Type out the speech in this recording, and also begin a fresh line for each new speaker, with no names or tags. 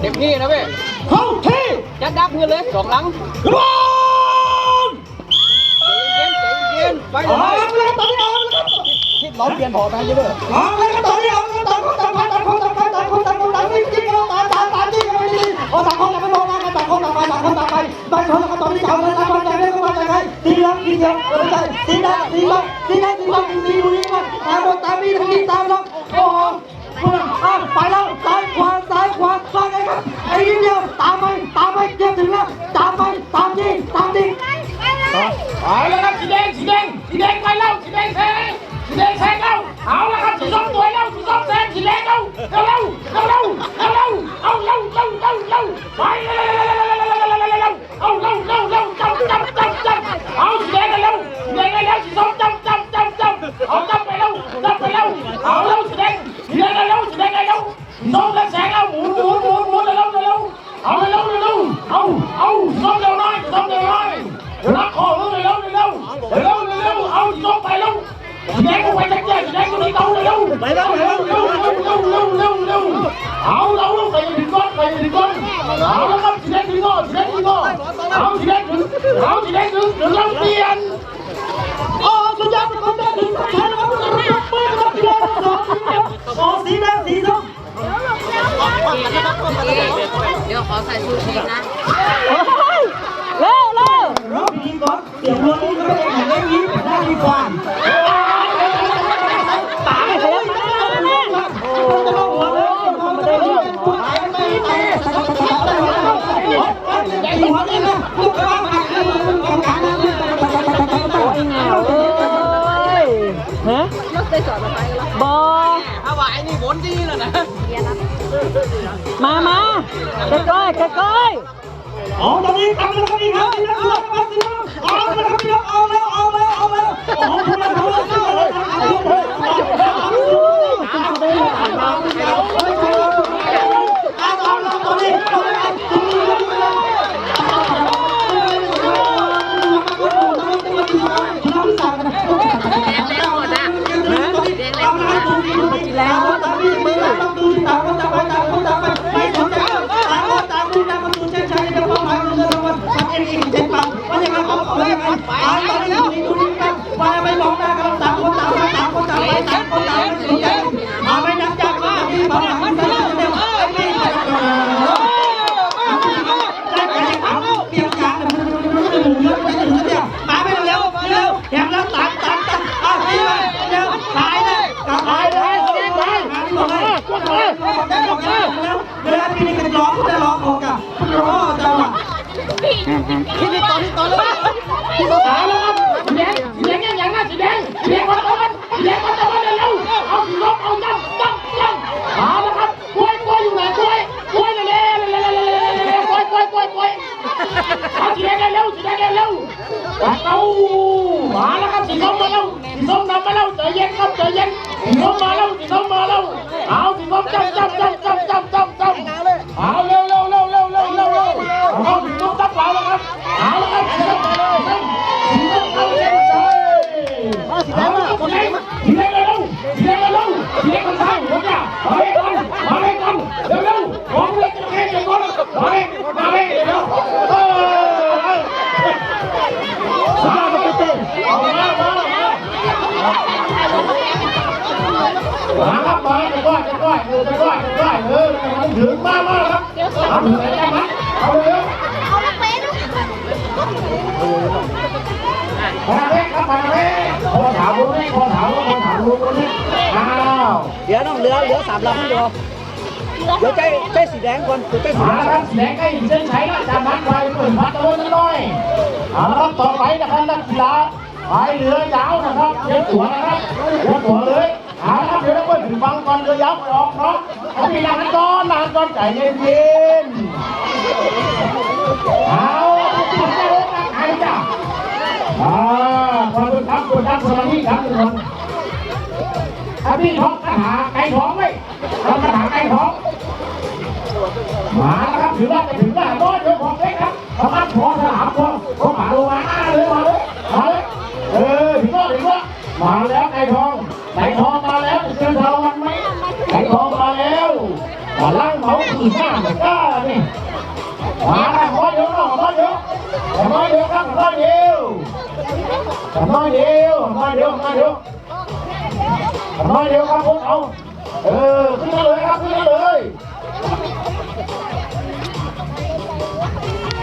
เต็มที่นะเว้ย
เข้าที่
จะดับเงินเลยสองหลัง
รวม
ใจเย็นใจเย็นไปเล
เอา
ย
เลยตอนนี้เอาเลยครับ
คิดล้อมเปลี่ยนพอไปเยอะเลย
เอาเลยครับตอนนี้เอาเลยต่างคนต่างไปต่างคนต่างไปต่างคนต่างคนต่างจริงๆเอาต่างต่างต่างจริงไม่ดีเอาต่างคนต่างไม่มองหน้ากันต่างคนต่างไปต่างคนต่างไปไปคนละตอนนี้เอาเลยต่างคนต่างไม่เข้าใจใครตีลังกินเดียวไม่ใช่ตีลังตีลังตีลังตีลังตีดูนี่มันตามตามมีทั้งนี้ตามแล้วโอ้โห ไปแล้วซ้ายขวาซ้ายขวาว่าไงครับไอ้นิดเดียวตามไปตามไปเกือบถึงแล้วตามไปตามจริงตามจริง
เอาละครับสีแดงสีแดงสีแดงไปแล้วสีแดงแซงสีแดงแซงแล้วเอาละครับสีส้มตัวแล้วสีส้มแซงสีแดงแล้วเร็วเร็วเร็วเร็วเร็วเร็วเอาเร็วเร็วเร็วเร็วไปเร็วเร็วเร็วเร็วเร็วเร็วเร็วเร็ว เอาเราเราไปถึงก้อนไปถึงก้อนเอาแล้วครับสีแดงถึงก้อนสีแดงถึงก้อนเอาสีแดงถึงเอาสีแดงถึงถึงเราเปลี่ยน
โอ้สุดยอดเป็นคนแรกถึงใชันครับเรายกมือครับสีแดงสองสีแดงโอ้สีแดงสีส้ม
เดี๋ยวขอใส่ชูชีพนะ
เร็วเร็วรอบนี้ก่อนเสียงรถนี้ก็ไม่ได้แข่งเล่นยิ้มได้ดีกว่า ไป
สอนมาไปแล้ว
บอ
ถ้าว่าไอ้นี่บนดีแล้วนะ
มามาใกล้ใกล้ใกล้เอาตอนนี้ทำแล้วครับนี่ครับนี่ครับนี่ครับเอาแล้วครับนี่ครับเอาแล้วเอาแล้วเอาแล้วเอาแล้วเอาแล้วเอาแล้วเอ
มา
ไปเร็วเร็วอย่างแล้วตามตามตามอะพี่ไปเร็วตายเลยตายเลยตายเลยกดเลยเลยเลยแล้วเวลาพี่นี่กันร้องจะร้องออกอะร้องจังหวะ
ที่นี่ตอนนี้ตอนเลย
เอาแล้ว เอามาแล้วครับสีส้มมาแล้วสีส้มนำมาแล้วใจเย็นครับใจเย็นสีส้มมาแล้วสีส้มมาแล้วเอาสีส้มจับจับจับจับจับ จะก้อยจะก้อยเออจะก้อยจะก้อยเออมันถึงมากมากครับเอาถึงไหนได้ไหมเอาเลยมาเลยครับมาเลยขอถามลุงนี่ขอถามลุงขอถามลุงนี่อ้าว
เดี๋ยวน้องเหลือเหลือสามลำให้ดูเดี๋ยวใจใจสีแดงก่อนเดี๋ยวใจสีแดง
ครับสีแสงใกล้เส้นชัยแล้วจากนั้นไปเปิดพัดตะวันน้อยเอาละครับต่อไปนะครับนักกีฬาพายเรือยาวนะครับเลี้ยงตัวนะครับเลี้ยงตัวเลย เอาครับเดี๋ยวเราไปถึงฟังก่อนเรือยาวออกเนาะเอามีนานก่อนนานก่อนใจเย็นๆเอาคุณจะเล่นใครจ้ะอ่าขอบคุณครับขอบคุณครับสวัสดีครับทุกคนถ้าพี่ท้องคาถาไก่ท้องไว้ทำคาถาไก่ท้องมาแล้วครับถือว่าจะถึงแล้วน้ กำลังเขาขี่หน้าเมือล้านนี่มาละขอเดี๋ยวน้องขอเดี๋ยวขอเดี๋ยวครับขอเดี๋ยวขอเดี๋ยวขอเดี๋ยวขอเดี๋ยวขอเดี๋ยวครับพวกเขาเออขึ้นมาเลยครับขึ้นมาเลย